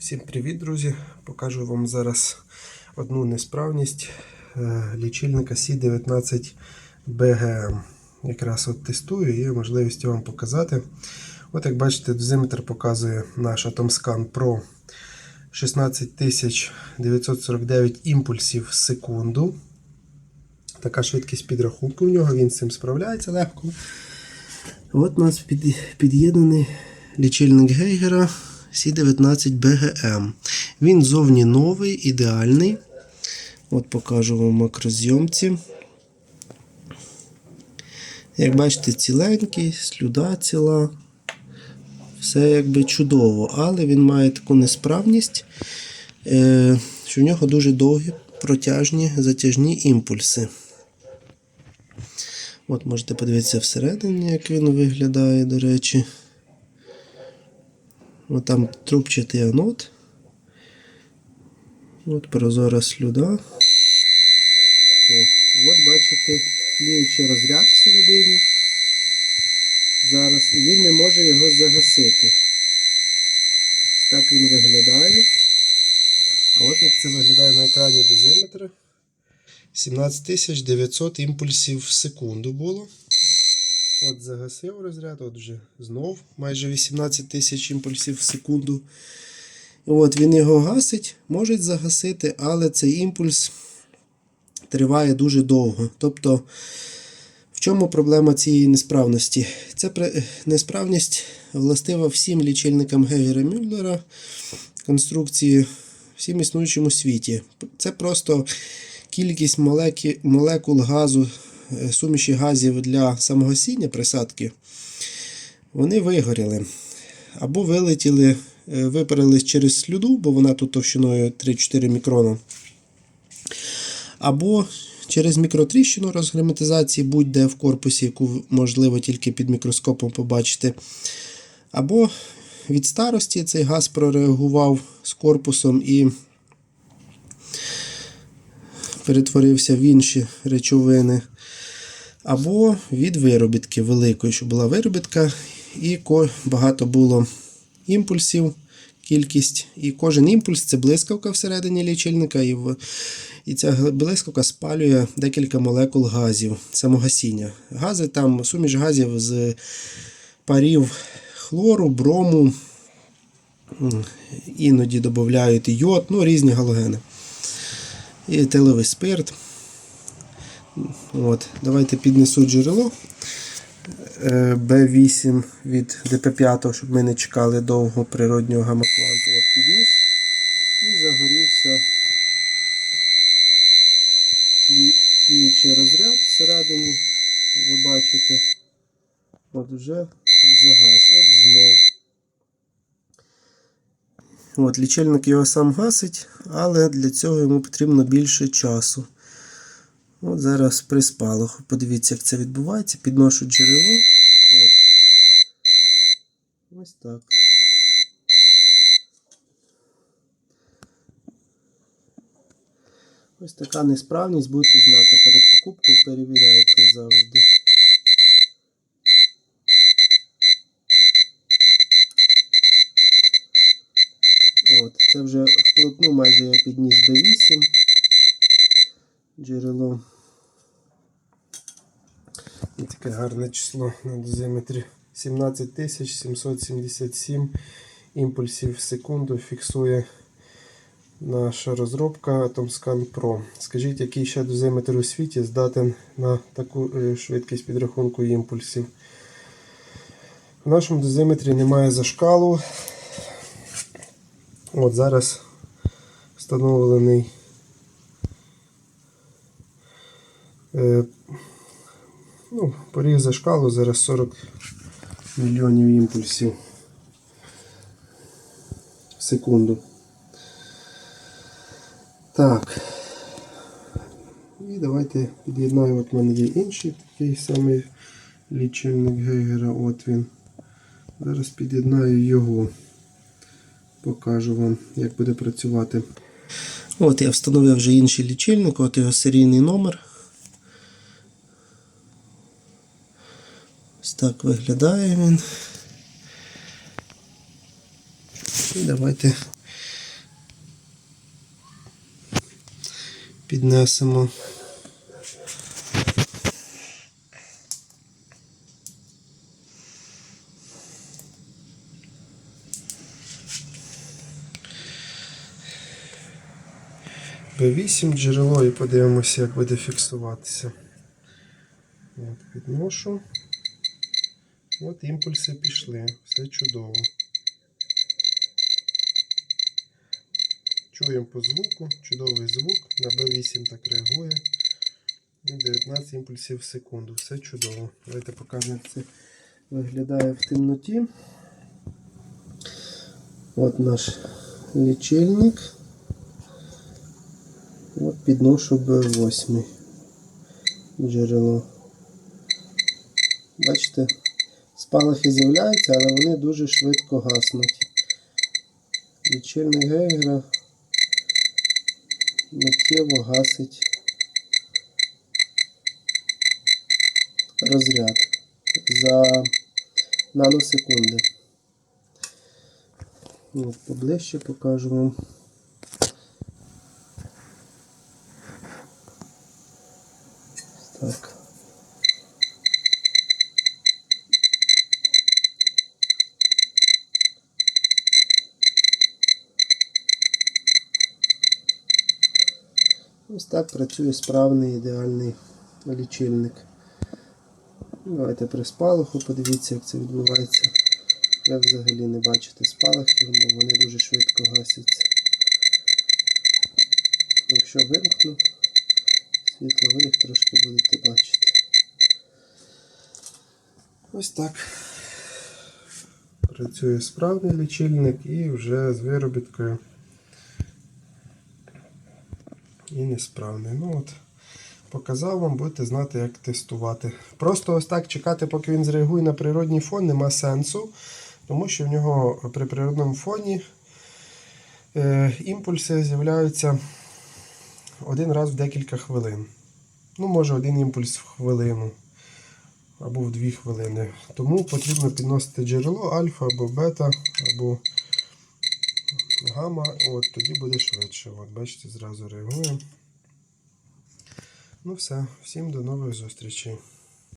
Всім привіт, друзі! Покажу вам зараз одну несправність е, лічильника C19 BGM. Якраз от тестую і є можливість вам показати. От як бачите, дозиметр показує наш Atomscan Pro 16949 імпульсів в секунду. Така швидкість підрахунку у нього, він з цим справляється легко. От у нас під'єднаний лічильник Гейгера C19BGM. Він зовні новий, ідеальний. От покажу вам макрозйомці. Як бачите, ціленький, слюда ціла. Все якби чудово, але він має таку несправність, е, що в нього дуже довгі протяжні затяжні імпульси. От можете подивитися всередині, як він виглядає, до речі. От там трубчатий анод. От прозора слюда. О, от бачите, тліючий розряд всередині. Зараз. І він не може його загасити. Так він виглядає. А от як це виглядає на екрані дозиметра. 17900 імпульсів в секунду було. От загасив розряд, от вже знов майже 18 тисяч імпульсів в секунду. От Він його гасить, може загасити, але цей імпульс триває дуже довго. Тобто, в чому проблема цієї несправності? Ця несправність властива всім лічильникам Гегера Мюллера конструкції всім існуючому світі. Це просто кількість молекул газу, суміші газів для самогасіння присадки, вони вигоріли. Або вилетіли, е, випарились через слюду, бо вона тут товщиною 3-4 мікрона. Або через мікротріщину розгерметизації, будь-де в корпусі, яку можливо тільки під мікроскопом побачити. Або від старості цей газ прореагував з корпусом і перетворився в інші речовини. Або від виробітки великої, що була виробітка, і багато було імпульсів, кількість. І кожен імпульс це блискавка всередині лічильника, і, в, і ця блискавка спалює декілька молекул газів самогасіння. Гази там, суміш газів з парів хлору, брому, іноді додають йод, ну різні галогени. І етиловий спирт. От, Давайте піднесу джерело е, B8 від DP5, щоб ми не чекали довго природнього гамакванту. От підніс і загорівся тлі, тліючий розряд всередині. Ви бачите. От вже загас. От знов. От, лічильник його сам гасить, але для цього йому потрібно більше часу. От зараз при спалаху. Подивіться, як це відбувається. Підношу джерело. От. Ось так. Ось така несправність, будете знати. Перед покупкою перевіряйте завжди. От, це вже вплотну майже я підніс B8 джерело. І таке гарне число на дозиметрі. 17777 імпульсів в секунду фіксує наша розробка AtomScan Pro. Скажіть, який ще дозиметр у світі здатен на таку е, швидкість підрахунку імпульсів? В нашому дозиметрі немає зашкалу. От зараз встановлений е, ну, поріг за шкалу зараз 40 мільйонів імпульсів в секунду. Так. І давайте під'єднаємо. От в мене є інший такий самий лічильник Гейгера. От він. Зараз під'єднаю його. Покажу вам, як буде працювати. От я встановив вже інший лічильник, от його серійний номер. так виглядає він. І давайте піднесемо. B8 джерело і подивимося, як буде фіксуватися. От, Підношу. От імпульси пішли. Все чудово. Чуємо по звуку, чудовий звук. На B8 так реагує. І 19 імпульсів в секунду. Все чудово. Давайте покажемо, як це виглядає в темноті. От наш лічильник. От підношу B8 джерело. Бачите, спалахи з'являються, але вони дуже швидко гаснуть. Лічильник Гейгера миттєво гасить розряд за наносекунди. От, поближче покажу вам. Ось так працює справний ідеальний лічильник. Давайте при спалаху подивіться, як це відбувається. Ви взагалі не бачите спалахів, бо вони дуже швидко гасяться. Якщо вимкну світло, ви їх трошки будете бачити. Ось так. Працює справний лічильник і вже з виробіткою і несправний. Ну от, показав вам, будете знати, як тестувати. Просто ось так чекати, поки він зреагує на природній фон, нема сенсу, тому що в нього при природному фоні е, імпульси з'являються один раз в декілька хвилин. Ну, може, один імпульс в хвилину або в дві хвилини. Тому потрібно підносити джерело альфа або бета, або гамма, от тоді буде швидше. От, бачите, зразу реагує. Ну все, всім до нових зустрічей.